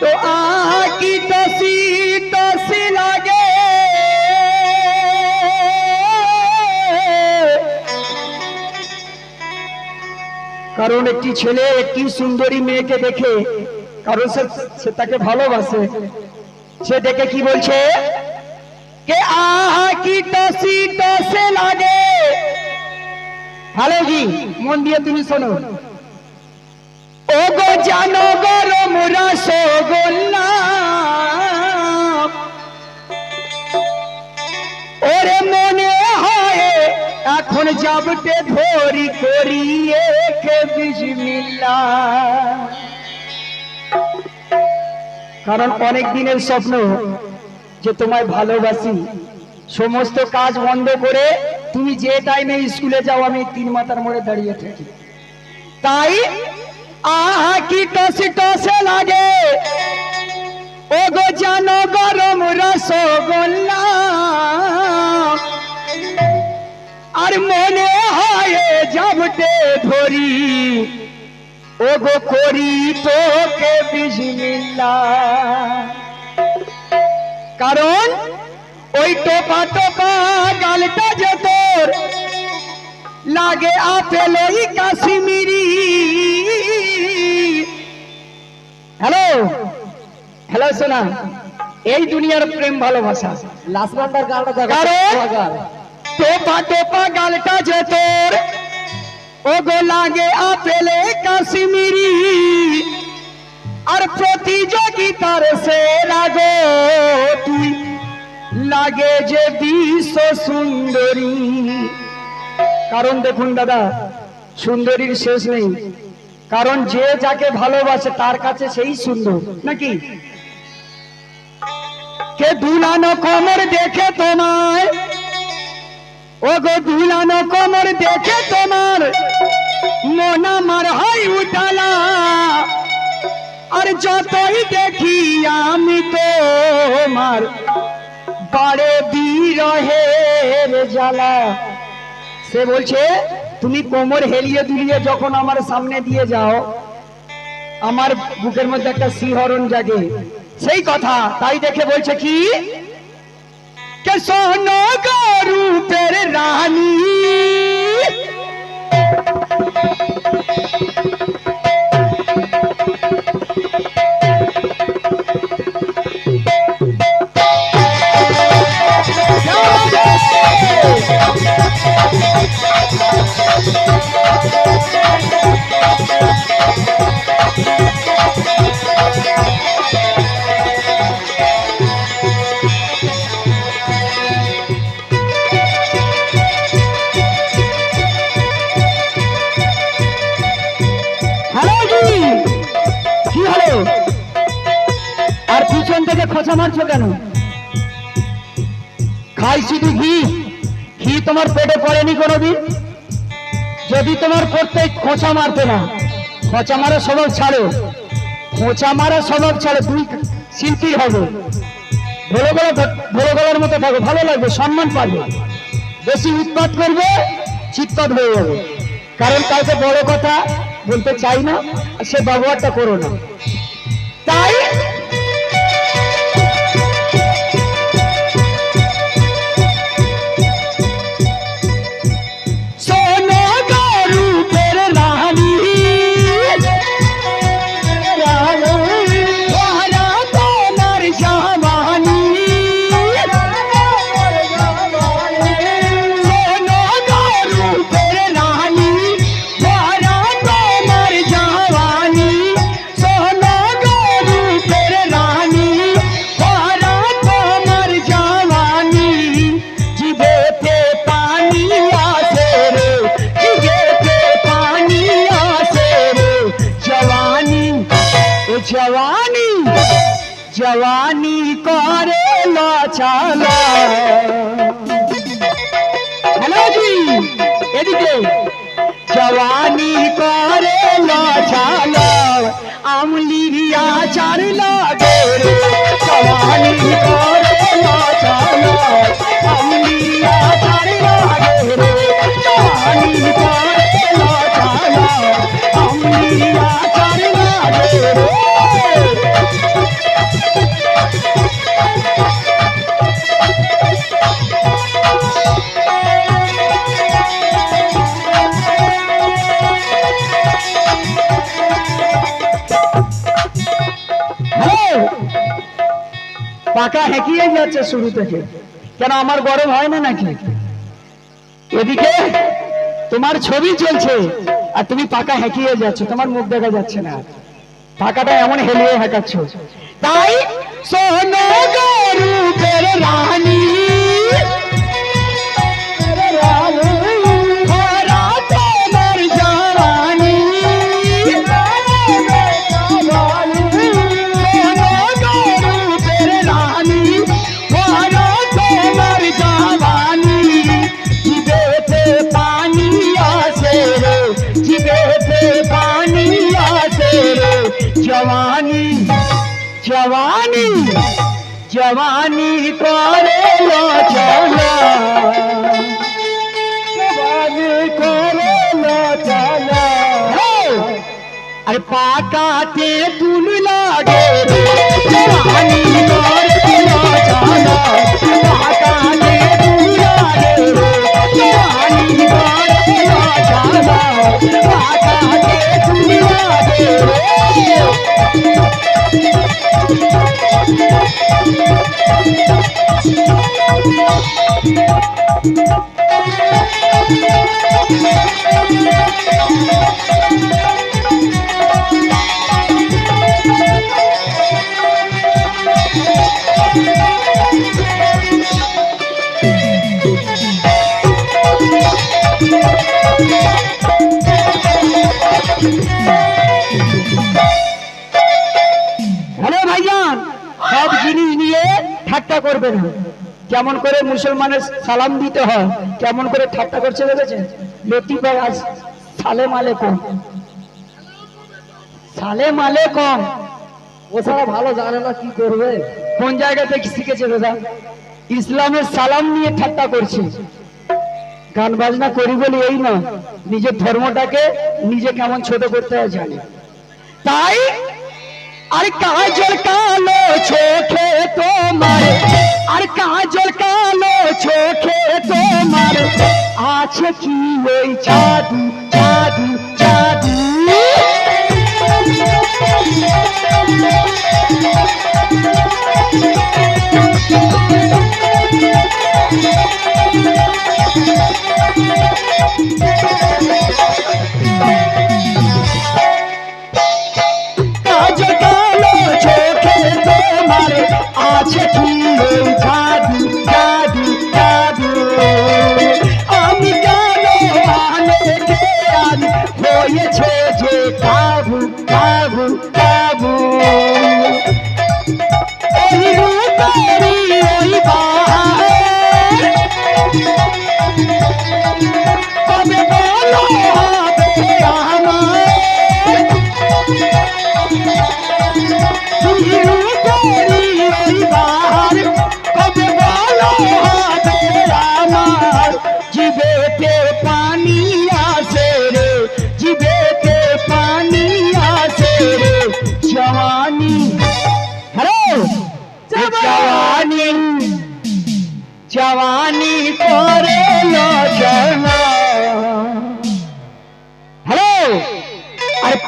তো আহা কি টসি টসি লাগে। কারণ একটি ছেলে, একটি সুন্দরী মেয়েকে দেখে, কারণ সে তাকে ভালোবাসে। সে দেখে কি বলছে? কে আহা কি টসি টসে লাগে। হ্যালো জি, মন দিয়ে তুমি শোনো ও গো জানো গরম রসগোল্লা ওরে মনে হয় এখন যাবতে ধরি করিয়ে কে বিসমিল্লা কারণ অনেক দিনের স্বপ্ন যে তোমায় ভালোবাসি। সমস্ত কাজ বন্ধ করে তুমি যে টাইমে স্কুলে যাও, আমি তিন মাথার মোড়ে দাঁড়িয়ে থাকি। তাই আহা কি টসে টসে লাগে? ও গো জানো গরম রসগোল্লা। আর মনে হয় যাবতে ধরি ও গো করি তোকে বিসমিল্লা। কারণ ওই টোপা টোপা গালটা যে তোর, লাগে আপেল কাশ্মীরি। হ্যালো সোনা এই দুনিয়ার প্রেম ভালোবাসা। দেখো টোপা টোপা গালটা যে তোর ও গো লাগে আপেলে কাশ্মীরি। আর প্রতিযোগিতার সে লাগো তুই লাগে যে বিশ্ব সুন্দরী। কারণ দেখুন দাদা সুন্দরীর শেষ নেই। কারণ যে যাকে ভালোবাসে তার কাছে সেই সুন্দর। নাকি? কে দুলানো কোমর দেখে তোমায় ও গো দুলানো কোমর দেখে তোমার। মন আমার হয় উঠালা আর যতই দেখি আমি তোমার, বাড়ে বিরহের জ্বালা। সে বলছে, তুমি কোমর হেলিয়ে দুলিয়ে যখন আমার সামনে দিয়ে যাও, আমার বুকের মধ্যে একটা শিহরণ জাগে। সেই কথা তাই দেখে বলছে কি? কে রূপের রানী। হ্যালো খাই ঘি। ঘি তোমার পেটে পড়েনি কোনোদিন? যদি তোমার করতে খোঁচা মারতে না, খোঁচা মারা স্বভাব ছাড়ো। খোঁচা মারা স্বভাব ছাড়ো তুই শিল্পী হবে। ভোলো গলা ভোলো গলার মতো থাকো, ভালো লাগবে, সম্মান পাবে। বেশি উৎপাত করবে চিৎপাত হয়ে যাবে। কারণ কাউকে বড় কথা বলতে চাই না সে ব্যবহারটা করো না। জওয়ানি জওয়ানি করে লাচালা হ্যালো এদিকে। জওয়ানি করে লাচালা আমলি আচার লাগে জওয়ানি করে হেঁকিয়ে যাচ্ছে শুরু থেকে। কেন আমার গরম হয় না নাকি? এদিকে তোমার ছবি চলছে আর তুমি পাকা হেঁকিয়ে যাচ্ছ, তোমার মুখ দেখা যাচ্ছে না। পাকাটা এমন হেলিয়ে হেঁকাচ্ছ। তাই গরুপের রানী জওয়ানি জওয়ানি জওয়ানি করে চলা জওয়ানি করে চলা আরে পাকাতে তুল লাগে রে, জওয়ানি করে চলা পাকাতে তুল লাগে রে, জওয়ানি করে চলা পাকাতে তুল লাগে রে। হ্যালো ঠাট্টা করবে না কেমন করে মুসলমানের সালাম দিতে হয়, কেমন করে ঠাট্টা করছে দেখেছেন? লতিফা আজ সালে মালে কম সালে মালে কম ও ছাড়া ভালো জানে না কি করবে। কোন জায়গা থেকে শিখেছে দাদা? ইসলামের সালাম নিয়ে ঠাট্টা করছে। গান বাজনা করি বলি এই না, নিজের ধর্মটাকে নিজে কেমন ছোট করতে হয় জানে। তাই আর কাজল কালো চোখে তোমার, আর কাজল কালো চোখে তোমার। আছে কি ওই জাদু জাদু জাদু? কাজ ಸಂಭವಿಸ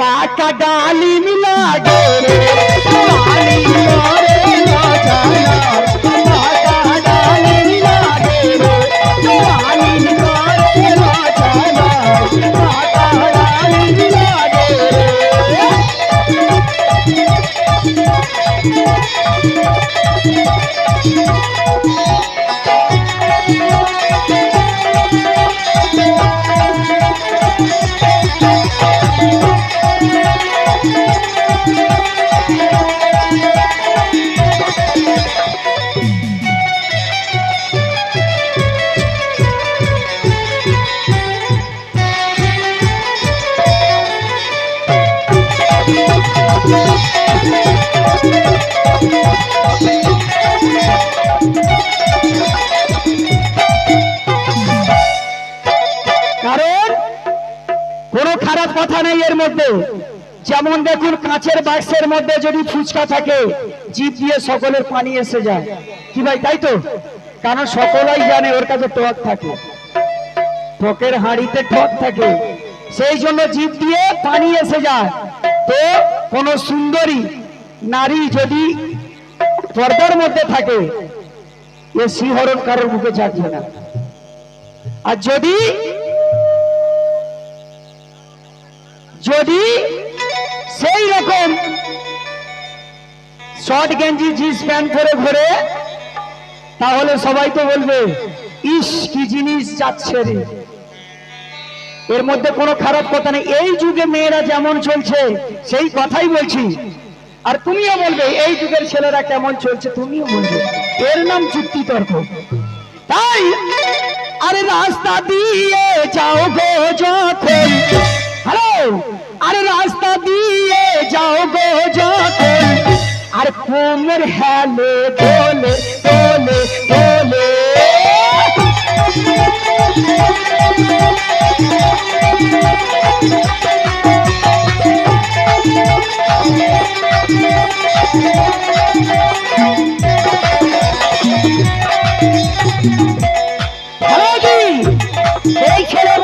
আর পাকা কারণ কোনো খারাপ কথা নেই এর মধ্যে। যেমন দেখুন, কাঁচের বাক্সের মধ্যে যদি ফুচকা থাকে, জিভ দিয়ে সকলের পানি এসে যায়। কি ভাই, তাই তো? কারণ সকলাই জানে ওর কাছে টক থাকে। টকের হাঁড়িতে টক থাকে। সেই জন্য জিভ দিয়ে পানি এসে যায়। তো কোন সুন্দরী নারী যদি পর্দার মধ্যে থাকে, এ শিহরণ কারোর মুখে চাচ্ছে না। আর যদি যদি সেই রকম শর্ট গেঞ্জি জিন্স প্যান্ট পরে ঘোরে, তাহলে সবাই তো বলবে, ইস, কি জিনিস যাচ্ছে রে। এর মধ্যে কোনো খারাপ কথা নেই। এই যুগে মেয়েরা যেমন চলছে, সেই কথাই বলছি। আর তুমিও বলবে, এই যুগের ছেলেরা কেমন চলছে? তুমিও বলবে। এর নাম যুক্তি তর্ক তাই আরে রাস্তা দিয়ে যাও গো যখন। দিয়ে যাও গো যখন আর কোমর হেলে দোলে দোলে দোলে। এই ছেলে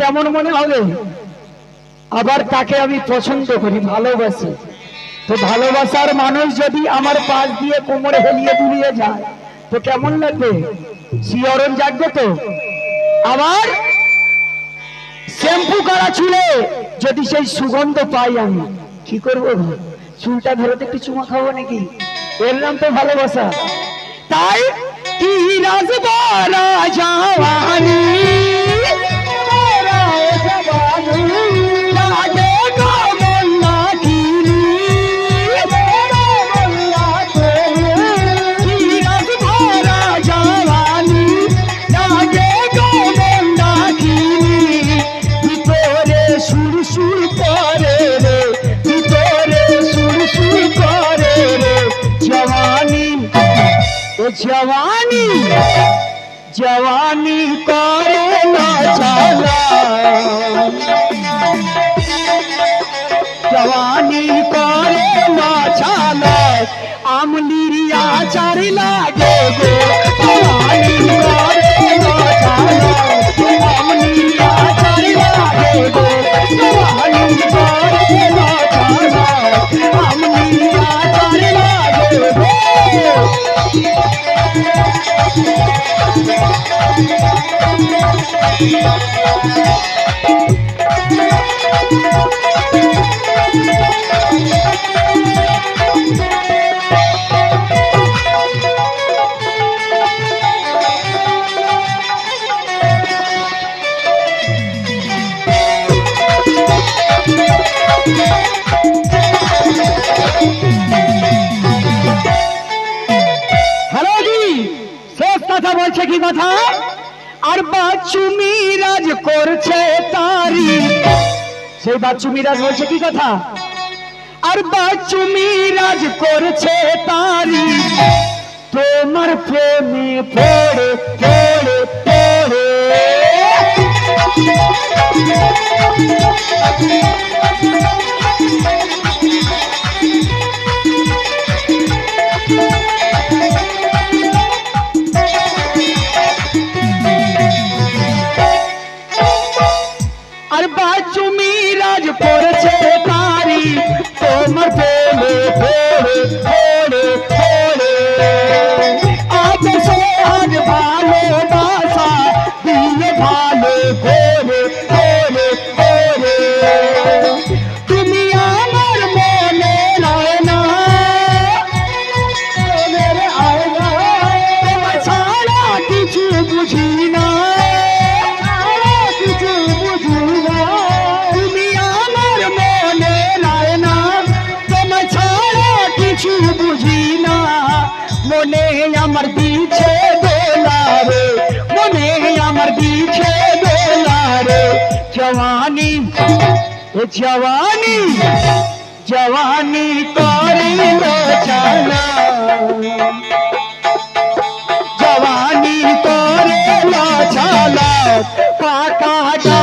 কেমন মনে হবে? আবার তাকে আমি পছন্দ করি, ভালোবাসি। তো ভালোবাসার মানুষ যদি আমার পাশ দিয়ে কোমর হেলিয়ে দুলিয়ে যায়, তো কেমন লাগবে? শিহরণ জাগবে তো? আবার শ্যাম্পু করা চুলে যদি সেই সুগন্ধ পাই আমি, কি করব চুলটা ধরে তো একটু চুমা খাব নাকি? এর নাম তো ভালোবাসা। তাই কি রাজবারা জওয়ানি ও জওয়ানি জওয়ানি করে না চালা জওয়ানি করে না চালা আমলির আচার লাগে গো জওয়ানি করে না চালা আমলির আচার লাগে গো জওয়ানি করে না চালা আমলির আচার লাগে গো হ্যালো কথা বলছে কি কথা? আর বাচ্চু মিরাজ করছে তারি। সেই বাচ্চু মিরাজ বলছে কি কথা? আর বাচ্চু মিরাজ করছে তারি। তোমার প্রেমে পড়ে পড়ে পড়ে। কিছু বুঝি না কিছু বুঝি না তুমি আমার মনে রয় না তোমার ছাড়া কিছু বুঝি না মনে আমার দিছে দোলারে মনে আমার দিছে দোলারে জওয়ানি এ জওয়ানি জওয়ানি করিল জানা काटा